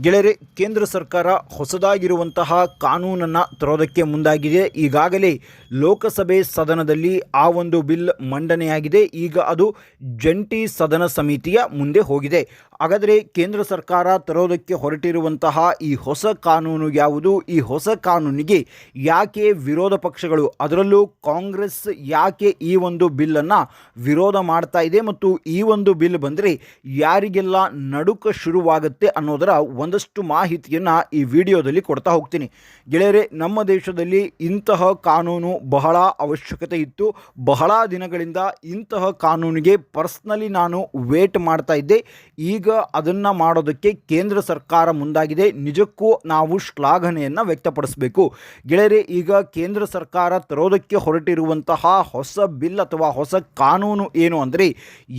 ಗೆಳೆಯರೆ, ಕೇಂದ್ರ ಸರ್ಕಾರ ಹೊಸದಾಗಿರುವಂತಹ ಕಾನೂನನ್ನು ತರೋದಕ್ಕೆ ಮುಂದಾಗಿದೆ. ಈಗಾಗಲೇ ಲೋಕಸಭೆ ಸದನದಲ್ಲಿ ಆ ಒಂದು ಬಿಲ್ ಮಂಡನೆಯಾಗಿದೆ. ಈಗ ಅದು ಜಂಟಿ ಸದನ ಸಮಿತಿಯ ಮುಂದೆ ಹೋಗಿದೆ. ಹಾಗಾದರೆ ಕೇಂದ್ರ ಸರ್ಕಾರ ತರೋದಕ್ಕೆ ಹೊರಟಿರುವಂತಹ ಈ ಹೊಸ ಕಾನೂನು ಯಾವುದು? ಈ ಹೊಸ ಕಾನೂನಿಗೆ ಯಾಕೆ ವಿರೋಧ ಪಕ್ಷಗಳು? ಅದರಲ್ಲೂ ಕಾಂಗ್ರೆಸ್ ಯಾಕೆ ಈ ಒಂದು ಬಿಲ್ಲನ್ನು ವಿರೋಧ ಮಾಡ್ತಾ ಇದೆ? ಮತ್ತು ಈ ಒಂದು ಬಿಲ್ ಬಂದರೆ ಯಾರಿಗೆಲ್ಲ ನಡುಕ ಶುರುವಾಗುತ್ತೆ ಅನ್ನೋದರ ಒಂದಷ್ಟು ಮಾಹಿತಿಯನ್ನು ಈ ವಿಡಿಯೋದಲ್ಲಿ ಕೊಡ್ತಾ ಹೋಗ್ತೀನಿ. ಗೆಳೆಯರೆ, ನಮ್ಮ ದೇಶದಲ್ಲಿ ಇಂತಹ ಕಾನೂನು ಬಹಳ ಅವಶ್ಯಕತೆ ಇತ್ತು. ಬಹಳ ದಿನಗಳಿಂದ ಇಂತಹ ಕಾನೂನಿಗೆ ಪರ್ಸ್ನಲಿ ನಾನು ವೇಟ್ ಮಾಡ್ತಾ ಇದ್ದೆ. ಈಗ ಅದನ್ನು ಮಾಡೋದಕ್ಕೆ ಕೇಂದ್ರ ಸರ್ಕಾರ ಮುಂದಾಗಿದೆ. ನಿಜಕ್ಕೂ ನಾವು ಶ್ಲಾಘನೆಯನ್ನು ವ್ಯಕ್ತಪಡಿಸಬೇಕು. ಗೆಳೆಯರೆ, ಈಗ ಕೇಂದ್ರ ಸರ್ಕಾರ ತರೋದಕ್ಕೆ ಹೊರಟಿರುವಂತಹ ಹೊಸ ಬಿಲ್ ಅಥವಾ ಹೊಸ ಕಾನೂನು ಏನು ಅಂದರೆ,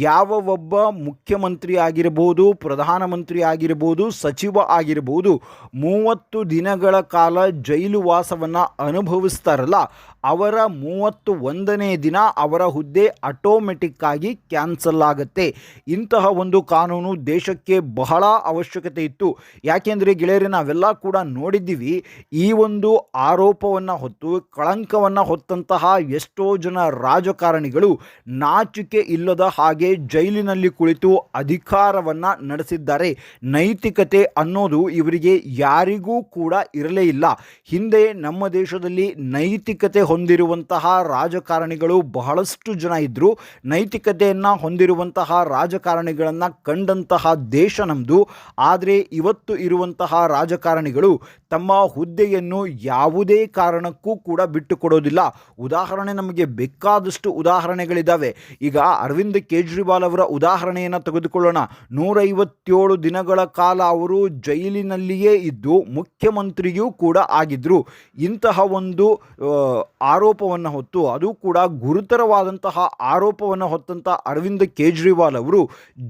ಯಾವ ಒಬ್ಬ ಮುಖ್ಯಮಂತ್ರಿ ಆಗಿರಬಹುದು ಪ್ರಧಾನಮಂತ್ರಿ ಆಗಿರಬಹುದು ಸಚಿವ ಆಗಿರಬಹುದು ಮೂವತ್ತು ದಿನಗಳ ಕಾಲ ಜೈಲು ವಾಸವನ್ನು ಅನುಭವಿಸ್ತಾರಲ್ಲ ಅವರ ಮೂವತ್ತು ಒಂದನೇ ದಿನ ಅವರ ಹುದ್ದೆ ಆಟೋಮೆಟಿಕ್ಕಾಗಿ ಕ್ಯಾನ್ಸಲ್ ಆಗುತ್ತೆ. ಇಂತಹ ಒಂದು ಕಾನೂನು ದೇಶಕ್ಕೆ ಬಹಳ ಅವಶ್ಯಕತೆ ಇತ್ತು. ಯಾಕೆಂದರೆ ಗೆಳೆಯರೆ, ನಾವೆಲ್ಲ ಕೂಡ ನೋಡಿದ್ದೀವಿ, ಈ ಒಂದು ಆರೋಪವನ್ನು ಹೊತ್ತು, ಕಳಂಕವನ್ನು ಹೊತ್ತಂತಹ ಎಷ್ಟೋ ಜನ ರಾಜಕಾರಣಿಗಳು ನಾಚಿಕೆ ಇಲ್ಲದ ಹಾಗೆ ಜೈಲಿನಲ್ಲಿ ಕುಳಿತು ಅಧಿಕಾರವನ್ನು ನಡೆಸಿದ್ದಾರೆ. ನೈತಿಕತೆ ಅನ್ನೋದು ಇವರಿಗೆ ಯಾರಿಗೂ ಕೂಡ ಇರಲೇ ಇಲ್ಲ. ಹಿಂದೆ ನಮ್ಮ ದೇಶದಲ್ಲಿ ನೈತಿಕತೆ ಹೊಂದಿರುವಂತಹ ರಾಜಕಾರಣಿಗಳು ಬಹಳಷ್ಟು ಜನ ಇದ್ದರು ನೈತಿಕತೆಯನ್ನು ಹೊಂದಿರುವಂತಹ ರಾಜಕಾರಣಿಗಳನ್ನು ಕಂಡಂತಹ ದೇಶ ನಮ್ಮದು ಆದರೆ ಇವತ್ತು ಇರುವಂತಹ ರಾಜಕಾರಣಿಗಳು ತಮ್ಮ ಹುದ್ದೆಯನ್ನು ಯಾವುದೇ ಕಾರಣಕ್ಕೂ ಕೂಡ ಬಿಟ್ಟುಕೊಡೋದಿಲ್ಲ. ಉದಾಹರಣೆ ನಮಗೆ ಬೇಕಾದಷ್ಟು ಉದಾಹರಣೆಗಳಿದ್ದಾವೆ ಈಗ ಅರವಿಂದ್ ಕೇಜ್ರಿವಾಲ್ ಅವರ ಉದಾಹರಣೆಯನ್ನು ತೆಗೆದುಕೊಳ್ಳೋಣ. ನೂರೈವತ್ತೇಳು ದಿನಗಳ ಕಾಲ ಅವರು ಜೈಲಿನಲ್ಲಿಯೇ ಇದ್ದು ಮುಖ್ಯಮಂತ್ರಿಯೂ ಕೂಡ ಆಗಿದ್ದರು ಇಂತಹ ಒಂದು ಆರೋಪವನ್ನು ಹೊತ್ತು ಅದು ಕೂಡ ಗುರುತರವಾದಂತಹ ಆರೋಪವನ್ನು ಹೊತ್ತಂಥ ಅರವಿಂದ್ ಕೇಜ್ರಿವಾಲ್ ಅವರು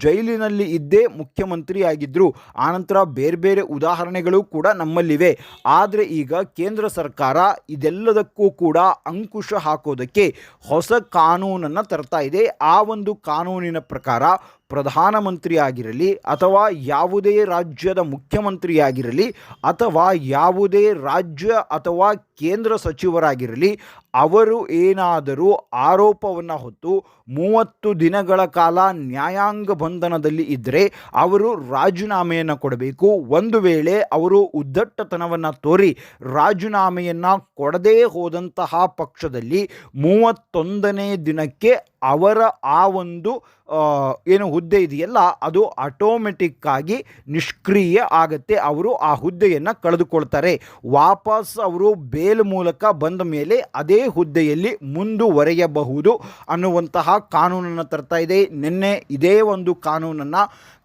ಜೈಲಿನಲ್ಲಿ ಇದ್ದೇ ಮುಖ್ಯಮಂತ್ರಿಯಾಗಿದ್ದರು ಆನಂತರ ಬೇರೆ ಬೇರೆ ಉದಾಹರಣೆಗಳು ಕೂಡ ನಮ್ಮಲ್ಲಿವೆ. ಆದರೆ ಈಗ ಕೇಂದ್ರ ಸರ್ಕಾರ ಇದೆಲ್ಲದಕ್ಕೂ ಕೂಡ ಅಂಕುಶ ಹಾಕೋದಕ್ಕೆ ಹೊಸ ಕಾನೂನನ್ನು ತರ್ತಾ ಇದೆ. ಆ ಒಂದು ಕಾನೂನಿನ ಪ್ರಕಾರ ಪ್ರಧಾನಮಂತ್ರಿ ಆಗಿರಲಿ ಅಥವಾ ಯಾವುದೇ ರಾಜ್ಯದ ಮುಖ್ಯಮಂತ್ರಿಯಾಗಿರಲಿ ಅಥವಾ ಯಾವುದೇ ರಾಜ್ಯ ಅಥವಾ ಕೇಂದ್ರ ಸಚಿವರಾಗಿರಲಿ, ಅವರು ಏನಾದರೂ ಆರೋಪವನ್ನು ಹೊತ್ತು ಮೂವತ್ತು ದಿನಗಳ ಕಾಲ ನ್ಯಾಯಾಂಗ ಬಂಧನದಲ್ಲಿ ಇದ್ದರೆ ಅವರು ರಾಜೀನಾಮೆಯನ್ನು ಕೊಡಬೇಕು. ಒಂದು ವೇಳೆ ಅವರು ಉದ್ದಟ್ಟತನವನ್ನು ತೋರಿ ರಾಜೀನಾಮೆಯನ್ನು ಕೊಡದೇ ಹೋದಂತಹ ಪಕ್ಷದಲ್ಲಿ ಮೂವತ್ತೊಂದನೇ ದಿನಕ್ಕೆ ಅವರ ಆ ಒಂದು ಏನು ಹುದ್ದೆ ಇದೆಯಲ್ಲ, ಅದು ಆಟೋಮೆಟಿಕ್ಕಾಗಿ ನಿಷ್ಕ್ರಿಯ ಆಗುತ್ತೆ. ಅವರು ಆ ಹುದ್ದೆಯನ್ನು ಕಳೆದುಕೊಳ್ತಾರೆ. ವಾಪಸ್ ಅವರು ಬೇಲ್ ಮೂಲಕ ಬಂದ ಮೇಲೆ ಅದೇ ಹುದ್ದೆಯಲ್ಲಿ ಮುಂದುವರೆಯಬಹುದು ಅನ್ನುವಂತಹ ಕಾನೂನನ್ನು ತರ್ತಾ ಇದೆ. ನಿನ್ನೆ ಇದೇ ಒಂದು ಕಾನೂನನ್ನು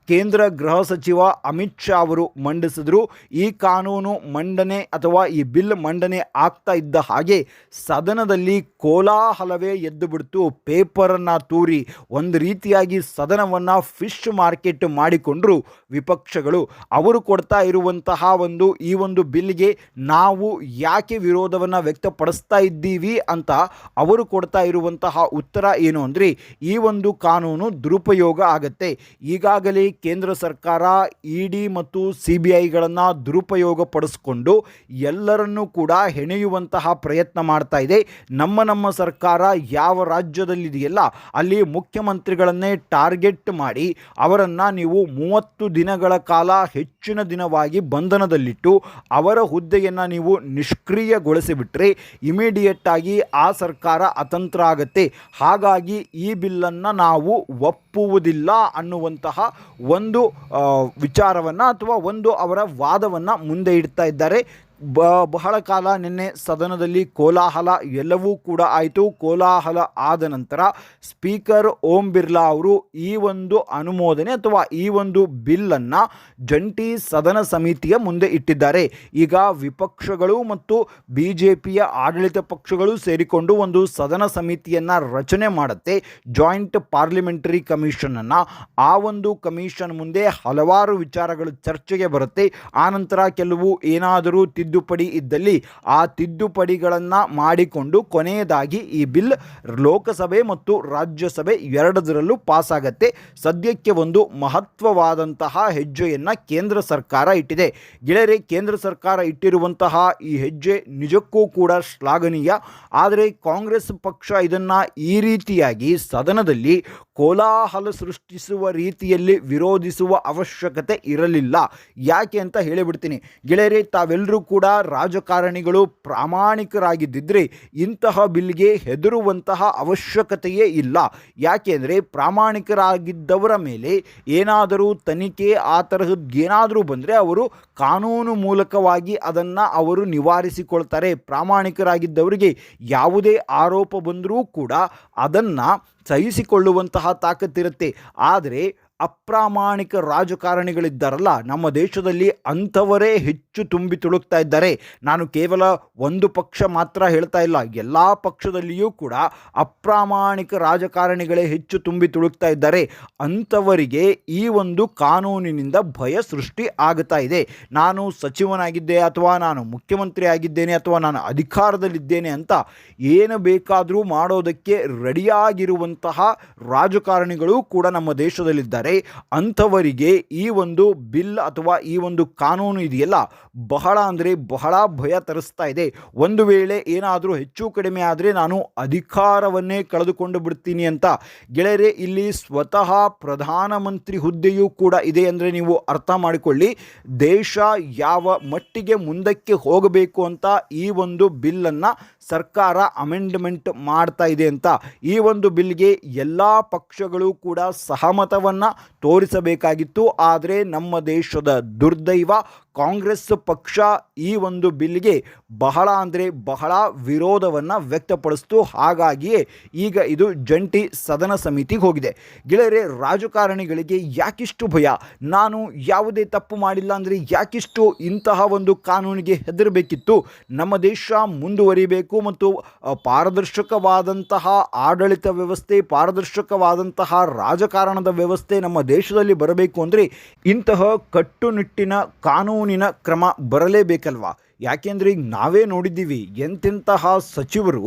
ಕೇಂದ್ರ ಗೃಹ ಸಚಿವ ಅಮಿತ್ ಶಾ ಅವರು ಮಂಡಿಸಿದ್ರು. ಈ ಕಾನೂನು ಮಂಡನೆ ಅಥವಾ ಈ ಬಿಲ್ ಮಂಡನೆ ಆಗ್ತಾ ಇದ್ದ ಹಾಗೆ ಸದನದಲ್ಲಿ ಕೋಲಾಹಲವೇ ಎದ್ದು ಬಿಡ್ತು ಪೇಪರನ್ನು ತೂರಿ ಒಂದು ರೀತಿಯಾಗಿ ಸದನವನ್ನು ಫಿಶ್ ಮಾರ್ಕೆಟ್ ಮಾಡಿಕೊಂಡ್ರು ವಿಪಕ್ಷಗಳು. ಅವರು ಕೊಡ್ತಾ ಇರುವಂತಹ ಒಂದು ಈ ಒಂದು ಬಿಲ್ಗೆ ನಾವು ಯಾಕೆ ವಿರೋಧವನ್ನು ವ್ಯಕ್ತಪಡಿಸ್ತಾ ಇದ್ದೀವಿ ಅಂತ ಅವರು ಕೊಡ್ತಾ ಇರುವಂತಹ ಉತ್ತರ ಏನು ಅಂದರೆ ಈ ಒಂದು ಕಾನೂನು ದುರುಪಯೋಗ ಆಗತ್ತೆ. ಈಗಾಗಲೇ ಕೇಂದ್ರ ಸರ್ಕಾರ ಇ ಡಿ ಮತ್ತು ಸಿ ಬಿ ಐಗಳನ್ನು ದುರುಪಯೋಗ ಪಡಿಸ್ಕೊಂಡು ಎಲ್ಲರನ್ನೂ ಕೂಡ ಹೆಣೆಯುವಂತಹ ಪ್ರಯತ್ನ ಮಾಡ್ತಾ ಇದೆ. ನಮ್ಮ ನಮ್ಮ ಸರ್ಕಾರ ಯಾವ ರಾಜ್ಯದಲ್ಲಿದೆಯಲ್ಲ, ಅಲ್ಲಿ ಮುಖ್ಯಮಂತ್ರಿಗಳನ್ನೇ ಟಾರ್ಗೆಟ್ ಮಾಡಿ ಅವರನ್ನು ನೀವು ಮೂವತ್ತು ದಿನಗಳ ಕಾಲ ಹೆಚ್ಚಿನ ದಿನವಾಗಿ ಬಂಧನದಲ್ಲಿಟ್ಟು ಅವರ ಹುದ್ದೆಯನ್ನು ನೀವು ನಿಷ್ಕ್ರಿಯಗೊಳಿಸಿಬಿಟ್ರೆ ಇಮಿಡಿಯೇಟ್ ಆಗಿ ಆ ಸರ್ಕಾರ ಅತಂತ್ರ ಆಗುತ್ತೆ. ಹಾಗಾಗಿ ಈ ಬಿಲ್ಲನ್ನು ನಾವು ಒಪ್ಪುವುದಿಲ್ಲ ಅನ್ನುವಂತಹ ಒಂದು ವಿಚಾರವನ್ನು ಅಥವಾ ಒಂದು ಅವರ ವಾದವನ್ನು ಮುಂದೆ ಇಡ್ತಾ ಇದ್ದಾರೆ. ಬ, ಬಹಳ ಕಾಲ ನಿನ್ನೆ ಸದನದಲ್ಲಿ ಕೋಲಾಹಲ ಎಲ್ಲವೂ ಕೂಡ ಆಯಿತು. ಕೋಲಾಹಲ ಆದ ನಂತರ ಸ್ಪೀಕರ್ ಓಂ ಬಿರ್ಲಾ ಅವರು ಈ ಒಂದು ಅನುಮೋದನೆ ಅಥವಾ ಈ ಒಂದು ಬಿಲ್ಲನ್ನು ಜಂಟಿ ಸದನ ಸಮಿತಿಯ ಮುಂದೆ ಇಟ್ಟಿದ್ದಾರೆ. ಈಗ ವಿಪಕ್ಷಗಳು ಮತ್ತು ಬಿ ಜೆ ಪಿಯ ಆಡಳಿತ ಪಕ್ಷಗಳು ಸೇರಿಕೊಂಡು ಒಂದು ಸದನ ಸಮಿತಿಯನ್ನು ರಚನೆ ಮಾಡುತ್ತೆ. ಜಾಯಿಂಟ್ ಪಾರ್ಲಿಮೆಂಟರಿ ಕಮಿಷನನ್ನು ಆ ಒಂದು ಕಮಿಷನ್ ಮುಂದೆ ಹಲವಾರು ವಿಚಾರಗಳು ಚರ್ಚೆಗೆ ಬರುತ್ತೆ. ಆನಂತರ ಕೆಲವು ಏನಾದರೂ ತಿದ್ದುಪಡಿ ಇದ್ದಲ್ಲಿ ಆ ತಿದ್ದುಪಡಿಗಳನ್ನು ಮಾಡಿಕೊಂಡು ಕೊನೆಯದಾಗಿ ಈ ಬಿಲ್ ಲೋಕಸಭೆ ಮತ್ತು ರಾಜ್ಯಸಭೆ ಎರಡದರಲ್ಲೂ ಪಾಸ್ ಆಗತ್ತೆ ಸದ್ಯಕ್ಕೆ ಒಂದು ಮಹತ್ವವಾದಂತಹ ಹೆಜ್ಜೆಯನ್ನು ಕೇಂದ್ರ ಸರ್ಕಾರ ಇಟ್ಟಿದೆ. ಗೆಳೆಯರೆ, ಕೇಂದ್ರ ಸರ್ಕಾರ ಇಟ್ಟಿರುವಂತಹ ಈ ಹೆಜ್ಜೆ ನಿಜಕ್ಕೂ ಕೂಡ ಶ್ಲಾಘನೀಯ. ಆದರೆ ಕಾಂಗ್ರೆಸ್ ಪಕ್ಷ ಇದನ್ನು ಈ ರೀತಿಯಾಗಿ ಸದನದಲ್ಲಿ ಕೋಲಾಹಲ ಸೃಷ್ಟಿಸುವ ರೀತಿಯಲ್ಲಿ ವಿರೋಧಿಸುವ ಅವಶ್ಯಕತೆ ಇರಲಿಲ್ಲ. ಯಾಕೆ ಅಂತ ಹೇಳಿಬಿಡ್ತೀನಿ. ಗೆಳೆಯರೆ, ತಾವೆಲ್ಲರೂ ಕೂಡ ರಾಜಕಾರಣಿಗಳು ಪ್ರಾಮಾಣಿಕರಾಗಿದ್ದಿದ್ದರೆ ಇಂತಹ ಬಿಲ್ಗೆ ಹೆದರುವಂತಹ ಅವಶ್ಯಕತೆಯೇ ಇಲ್ಲ. ಯಾಕೆಂದರೆ ಪ್ರಾಮಾಣಿಕರಾಗಿದ್ದವರ ಮೇಲೆ ಏನಾದರೂ ತನಿಖೆ ಆ ತರಹದ್ದೇನಾದರೂ ಬಂದರೆ ಅವರು ಕಾನೂನು ಮೂಲಕವಾಗಿ ಅದನ್ನು ಅವರು ನಿವಾರಿಸಿಕೊಳ್ತಾರೆ. ಪ್ರಾಮಾಣಿಕರಾಗಿದ್ದವರಿಗೆ ಯಾವುದೇ ಆರೋಪ ಬಂದರೂ ಕೂಡ ಅದನ್ನು ಸಹಿಸಿಕೊಳ್ಳುವಂತಹ ತಾಕತ್ತಿರುತ್ತೆ. ಆದರೆ ಅಪ್ರಾಮಾಣಿಕ ರಾಜಕಾರಣಿಗಳಿದ್ದಾರಲ್ಲ, ನಮ್ಮ ದೇಶದಲ್ಲಿ ಅಂಥವರೇ ಹೆಚ್ಚು ತುಂಬಿ ತುಳುಕ್ತಾ ಇದ್ದಾರೆ. ನಾನು ಕೇವಲ ಒಂದು ಪಕ್ಷ ಮಾತ್ರ ಹೇಳ್ತಾ ಇಲ್ಲ, ಎಲ್ಲ ಪಕ್ಷದಲ್ಲಿಯೂ ಕೂಡ ಅಪ್ರಾಮಾಣಿಕ ರಾಜಕಾರಣಿಗಳೇ ಹೆಚ್ಚು ತುಂಬಿ ತುಳುಕ್ತಾ ಇದ್ದಾರೆ. ಅಂಥವರಿಗೆ ಈ ಒಂದು ಕಾನೂನಿನಿಂದ ಭಯ ಸೃಷ್ಟಿ ಆಗ್ತಾ ಇದೆ. ನಾನು ಸಚಿವನಾಗಿದ್ದೆ ಅಥವಾ ನಾನು ಮುಖ್ಯಮಂತ್ರಿ ಆಗಿದ್ದೇನೆ ಅಥವಾ ನಾನು ಅಧಿಕಾರದಲ್ಲಿದ್ದೇನೆ ಅಂತ ಏನು ಬೇಕಾದರೂ ಮಾಡೋದಕ್ಕೆ ರೆಡಿಯಾಗಿರುವಂತಹ ರಾಜಕಾರಣಿಗಳು ಕೂಡ ನಮ್ಮ ದೇಶದಲ್ಲಿದ್ದಾರೆ. ಅಂಥವರಿಗೆ ಈ ಒಂದು ಬಿಲ್ ಅಥವಾ ಈ ಒಂದು ಕಾನೂನು ಇದೆಯಲ್ಲ ಬಹಳ ಅಂದರೆ ಬಹಳ ಭಯ ತರಿಸ್ತಾ ಇದೆ. ಒಂದು ವೇಳೆ ಏನಾದರೂ ಹೆಚ್ಚು ಕಡಿಮೆ ಆದರೆ ನಾನು ಅಧಿಕಾರವನ್ನೇ ಕಳೆದುಕೊಂಡು ಬಿಡ್ತೀನಿ ಅಂತ. ಗೆಳೆಯರೆ, ಇಲ್ಲಿ ಸ್ವತಃ ಪ್ರಧಾನಮಂತ್ರಿ ಹುದ್ದೆಯೂ ಕೂಡ ಇದೆ ಅಂದರೆ ನೀವು ಅರ್ಥ ಮಾಡಿಕೊಳ್ಳಿ. ದೇಶ ಯಾವ ಮಟ್ಟಿಗೆ ಮುಂದಕ್ಕೆ ಹೋಗಬೇಕು ಅಂತ ಈ ಒಂದು ಬಿಲ್ಲನ್ನು ಸರ್ಕಾರ ಅಮೆಂಡ್ಮೆಂಟ್ ಮಾಡ್ತಾ ಇದೆ ಅಂತ. ಈ ಒಂದು ಬಿಲ್ಗೆ ಎಲ್ಲ ಪಕ್ಷಗಳು ಕೂಡ ಸಹಮತವನ್ನು ತೋರಿಸಬೇಕಾಗಿತ್ತು. ಆದರೆ ನಮ್ಮ ದೇಶದ ದುರ್ದೈವ ಕಾಂಗ್ರೆಸ್ ಪಕ್ಷ ಈ ಒಂದು ಬಿಲ್ಗೆ ಬಹಳ ಅಂದರೆ ಬಹಳ ವಿರೋಧವನ್ನು ವ್ಯಕ್ತಪಡಿಸ್ತು. ಹಾಗಾಗಿಯೇ ಈಗ ಇದು ಜಂಟಿ ಸದನ ಸಮಿತಿಗೆ ಹೋಗಿದೆ. ಗೆಳೆಯರೆ, ರಾಜಕಾರಣಿಗಳಿಗೆ ಯಾಕಿಷ್ಟು ಭಯ? ನಾನು ಯಾವುದೇ ತಪ್ಪು ಮಾಡಿಲ್ಲ ಅಂದರೆ ಯಾಕಿಷ್ಟು ಇಂತಹ ಒಂದು ಕಾನೂನಿಗೆ ಹೆದರಬೇಕಿತ್ತು? ನಮ್ಮ ದೇಶ ಮುಂದುವರಿಬೇಕು ಮತ್ತು ಪಾರದರ್ಶಕವಾದಂತಹ ಆಡಳಿತ ವ್ಯವಸ್ಥೆ, ಪಾರದರ್ಶಕವಾದಂತಹ ರಾಜಕಾರಣದ ವ್ಯವಸ್ಥೆ ನಮ್ಮ ದೇಶದಲ್ಲಿ ಬರಬೇಕು ಅಂದರೆ ಇಂತಹ ಕಟ್ಟುನಿಟ್ಟಿನ ಕಾನೂನಿನ ಕ್ರಮ ಬರಲೇಬೇಕಲ್ವಾ? ಯಾಕೆಂದರೆ ಈಗ ನಾವೇ ನೋಡಿದ್ದೀವಿ ಎಂತೆಂತಹ ಸಚಿವರು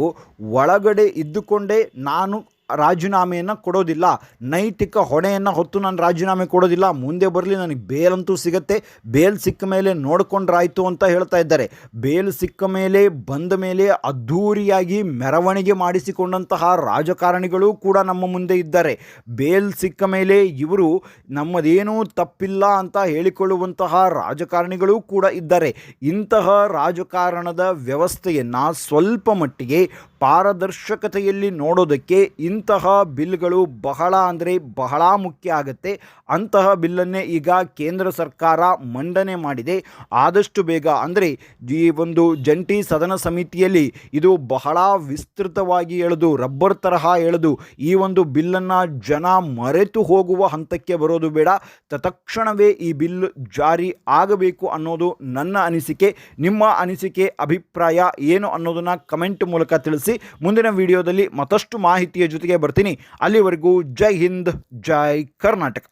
ಒಳಗಡೆ ಇದ್ದುಕೊಂಡೇ ನಾನು ರಾಜೀನಾಮೆಯನ್ನು ಕೊಡೋದಿಲ್ಲ. ನೈತಿಕ ಹೊಣೆಯನ್ನು ಹೊತ್ತು ನಾನು ರಾಜೀನಾಮೆ ಕೊಡೋದಿಲ್ಲ. ಮುಂದೆ ಬರಲಿ, ನನಗೆ ಬೇಲಂತೂ ಸಿಗತ್ತೆ. ಬೇಲ್ ಸಿಕ್ಕ ಮೇಲೆ ನೋಡ್ಕೊಂಡ್ರಾಯ್ತು ಅಂತ ಹೇಳ್ತಾ ಇದ್ದಾರೆ. ಬೇಲ್ ಸಿಕ್ಕ ಮೇಲೆ ಬಂದ ಮೇಲೆ ಅದ್ಧೂರಿಯಾಗಿ ಮೆರವಣಿಗೆ ಮಾಡಿಸಿಕೊಂಡಂತಹ ರಾಜಕಾರಣಿಗಳು ಕೂಡ ನಮ್ಮ ಮುಂದೆ ಇದ್ದಾರೆ. ಬೇಲ್ ಸಿಕ್ಕ ಮೇಲೆ ಇವರು ನಮ್ಮದೇನೂ ತಪ್ಪಿಲ್ಲ ಅಂತ ಹೇಳಿಕೊಳ್ಳುವಂತಹ ರಾಜಕಾರಣಿಗಳು ಕೂಡ ಇದ್ದಾರೆ. ಇಂತಹ ರಾಜಕಾರಣದ ವ್ಯವಸ್ಥೆಯನ್ನು ಸ್ವಲ್ಪ ಮಟ್ಟಿಗೆ ಪಾರದರ್ಶಕತೆಯಲ್ಲಿ ನೋಡೋದಕ್ಕೆ ಇಂತಹ ಬಿಲ್ಗಳು ಬಹಳ ಅಂದರೆ ಬಹಳ ಮುಖ್ಯ ಆಗುತ್ತೆ. ಅಂತಹ ಬಿಲ್ಲನ್ನೇ ಈಗ ಕೇಂದ್ರ ಸರ್ಕಾರ ಮಂಡನೆ ಮಾಡಿದೆ. ಆದಷ್ಟು ಬೇಗ ಅಂದರೆ ಈ ಒಂದು ಜಂಟಿ ಸದನ ಸಮಿತಿಯಲ್ಲಿ ಇದು ಬಹಳ ವಿಸ್ತೃತವಾಗಿ ಎಳೆದು, ರಬ್ಬರ್ ತರಹ ಎಳೆದು ಈ ಒಂದು ಬಿಲ್ಲನ್ನು ಜನ ಮರೆತು ಹೋಗುವ ಹಂತಕ್ಕೆ ಬರೋದು ಬೇಡ. ತತ್ಕ್ಷಣವೇ ಈ ಬಿಲ್ ಜಾರಿ ಆಗಬೇಕು ಅನ್ನೋದು ನನ್ನ ಅನಿಸಿಕೆ. ನಿಮ್ಮ ಅನಿಸಿಕೆ, ಅಭಿಪ್ರಾಯ ಏನು ಅನ್ನೋದನ್ನು ಕಮೆಂಟ್ ಮೂಲಕ ತಿಳಿಸಿ. ಮುಂದಿನ ವಿಡಿಯೋದಲ್ಲಿ ಮತ್ತಷ್ಟು ಮಾಹಿತಿಯ ಜೊತೆಗೆ ಬರ್ತೀನಿ. ಅಲ್ಲಿವರೆಗೂ ಜೈ ಹಿಂದ್ ಜೈ ಕರ್ನಾಟಕ.